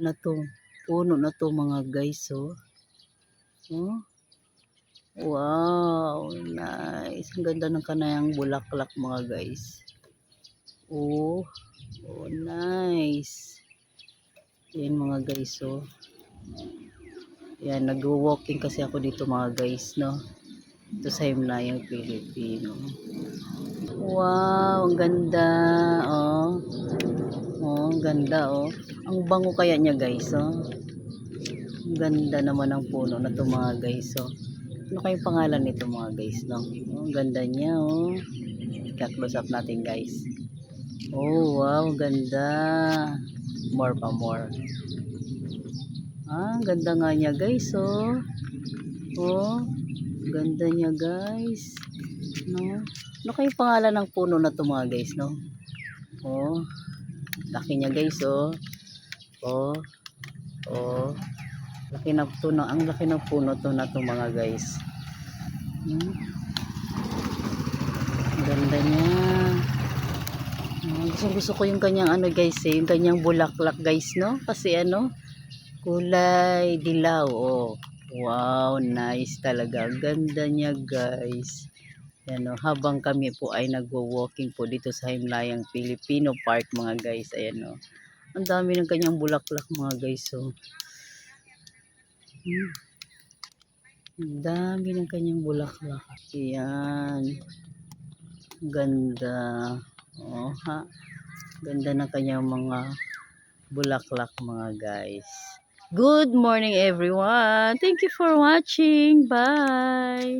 na to. Puno na to mga guys, oh. Oh. Wow, nice. Ang ganda ng kanayang bulaklak mga guys. Oh, oh nice. Yan mga guys, oh. Yan, nag-walking kasi ako dito mga guys, no? Ito sa Himlayang Pilipino. Wow, ang ganda, oh. Ang ganda, oh. Ang bango kaya niya guys, oh. Ang ganda naman ng puno na to mga guys, oh. Ano kayong pangalan nito mga guys, no? Oh, ang ganda niya, oh. Ika-close up natin guys. Oh, wow, ganda. More pa, more. Ah, ganda nga niya guys, oh. Oh, ganda niya guys. No? Ano kayong pangalan ng puno na to mga guys, no? Oh, laki niya guys, oh. Oh, oh. Laki ng puno, ang laki ng puno to na to mga guys. Hmm? Ganda niya. Oh, gusto, gusto ko yung kanyang ano guys, eh, yung kanyang bulaklak guys, no? Kasi ano, kulay dilaw, oh. Wow, nice talaga. Ganda niya guys. Yan, oh, habang kami po ay nagwo-walking po dito sa Himlayang Filipino Park mga guys. Ayan oh. Ang dami ng kanyang bulaklak mga guys. Oh. Hmm. Ang dami ng kanyang bulaklak. Ayan. Ganda. Oh, ha. Ganda ng kanyang mga bulaklak mga guys. Good morning everyone. Thank you for watching. Bye.